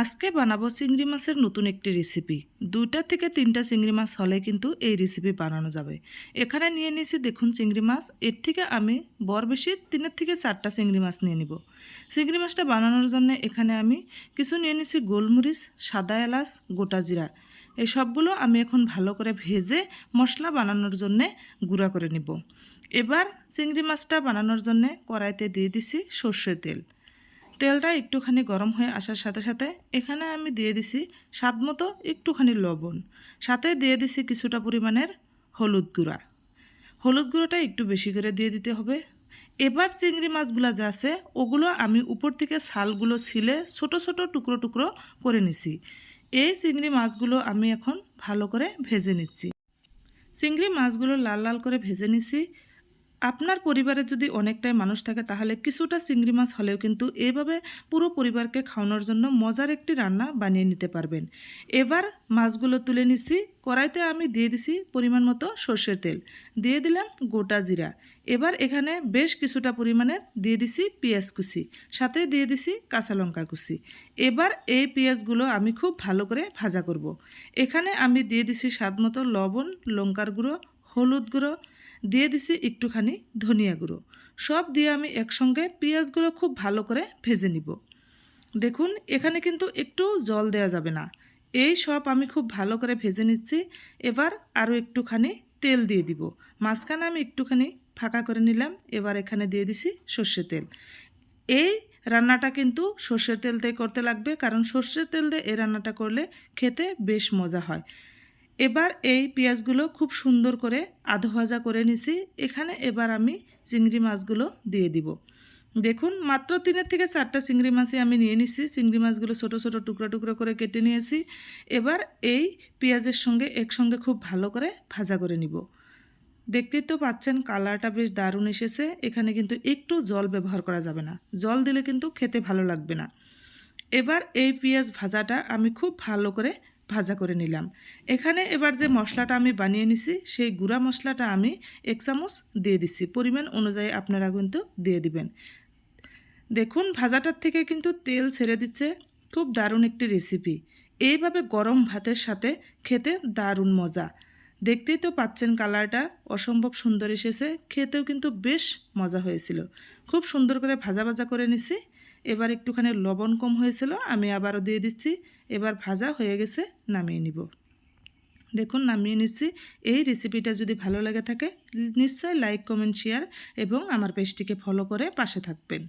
আজকে বানাবো চিংড়ি মাছের নতুন একটি রেসিপি দুইটা থেকে তিনটা চিংড়ি মাছ হলে কিন্তু এই রেসিপি বানানো যাবে। এখানে নিয়ে নিয়েছি দেখুন চিংড়ি মাছ। এর থেকে আমি বর বেশি তিনের থেকে চারটা চিংড়ি মাছ নিয়ে নিব। চিংড়ি মাছটা বানানোর জন্য এখানে আমি কিছু নিয়ে নিয়েছি গোলমরিচ, সাদা এলাচ, গোটা জিরা। এই সবগুলো আমি এখন ভালো করে ভেজে মশলা বানানোর জন্যে গুঁড়া করে নিব। এবার চিংড়ি মাছটা বানানোর জন্যে কড়াইতে দিয়ে দিছি সর্ষের তেল। তেলটা একটুখানি গরম হয়ে আসার সাথে সাথে এখানে আমি দিয়ে দিছি স্বাদ মতো একটুখানি লবণ। সাথে দিয়ে দিছি কিছুটা পরিমাণের হলুদ গুঁড়া। হলুদ গুঁড়োটা একটু বেশি করে দিয়ে দিতে হবে। এবার চিংড়ি মাছগুলো যা আছে, ওগুলো আমি উপর থেকে ছালগুলো ছিলে ছোট ছোট টুকরো টুকরো করে নিছি। এই চিংড়ি মাছগুলো আমি এখন ভালো করে ভেজে নিচ্ছি। চিংড়ি মাছগুলো লাল লাল করে ভেজে নিছি। আপনার পরিবারে যদি অনেকটাই মানুষ থাকে, তাহলে কিছুটা চিংড়ি মাছ হলেও কিন্তু এইভাবে পুরো পরিবারকে খাওয়ানোর জন্য মজার একটি রান্না বানিয়ে নিতে পারবেন। এবার মাছগুলো তুলে নিচ্ছি। কড়াইতে আমি দিয়ে দিছি পরিমাণ মতো সর্ষের তেল। দিয়ে দিলাম গোটা জিরা। এবার এখানে বেশ কিছুটা পরিমাণে দিয়ে দিছি পেঁয়াজ কুচি। সাথে দিয়ে দিছি কাঁচা লঙ্কা কুচি। এবার এই পেঁয়াজগুলো আমি খুব ভালো করে ভাজা করব। এখানে আমি দিয়ে দিছি স্বাদ মতো লবণ, লঙ্কার গুঁড়ো, হলুদ গুঁড়ো দিয়ে দিছি একটুখানি ধনিয়া গুঁড়ো। সব দিয়ে আমি একসঙ্গে পেঁয়াজগুলো খুব ভালো করে ভেজে নিব। দেখুন, এখানে কিন্তু একটু জল দেওয়া যাবে না। এই সব আমি খুব ভালো করে ভেজে নিচ্ছি। এবার আরও একটুখানি তেল দিয়ে দিব। মাঝখানে আমি একটুখানি ফাঁকা করে নিলাম। এবার এখানে দিয়ে দিছি সর্ষের তেল। এই রান্নাটা কিন্তু সর্ষের তেল দিয়ে করতে লাগবে, কারণ সর্ষের তেল দিয়ে এই রান্নাটা করলে খেতে বেশ মজা হয়। এবার এই পেঁয়াজগুলো খুব সুন্দর করে আধো ভাজা করে নিছি। এখানে এবার আমি চিংড়ি মাছগুলো দিয়ে দিব। দেখুন, মাত্র তিনের থেকে চারটা চিংড়ি মাছই আমি নিয়ে নিছি। চিংড়ি মাছগুলো ছোটো ছোটো টুকরো টুকরো করে কেটে নিয়েছি। এবার এই পেঁয়াজের সঙ্গে একসঙ্গে খুব ভালো করে ভাজা করে নিব। দেখতেই তো পাচ্ছেন, কালারটা বেশ দারুণ এসেছে। এখানে কিন্তু একটু জল ব্যবহার করা যাবে না। জল দিলে কিন্তু খেতে ভালো লাগবে না। এবার এই পেঁয়াজ ভাজাটা আমি খুব ভালো করে ভাজা করে নিলাম। এখানে এবার যে মশলাটা আমি বানিয়ে নিছি, সেই গুঁড়া মশলাটা আমি এক চামচ দিয়ে দিচ্ছি পরিমাণ অনুযায়ী আপনারা কিন্তু দিয়ে দিবেন। দেখুন, ভাজাটার থেকে কিন্তু তেল ছেড়ে দিচ্ছে। খুব দারুণ একটি রেসিপি এইভাবে গরম ভাতের সাথে খেতে দারুণ মজা। দেখতেই তো পাচ্ছেন কালারটা। অসম্ভব সুন্দর এসেছে। খেতেও কিন্তু বেশ মজা হয়েছিল। খুব সুন্দর করে ভাজা ভাজা করে নিছি। এবার একটুখানি লবণ কম হয়েছিল, আমি আবারও দিয়ে দিচ্ছি। এবার ভাজা হয়ে গেছে, নামিয়ে নিব। দেখুন, নামিয়ে নিচ্ছি। এই রেসিপিটা যদি ভালো লেগে থাকে নিশ্চয় লাইক কমেন্ট শেয়ার এবং আমার পেজটিকে ফলো করে পাশে থাকবেন।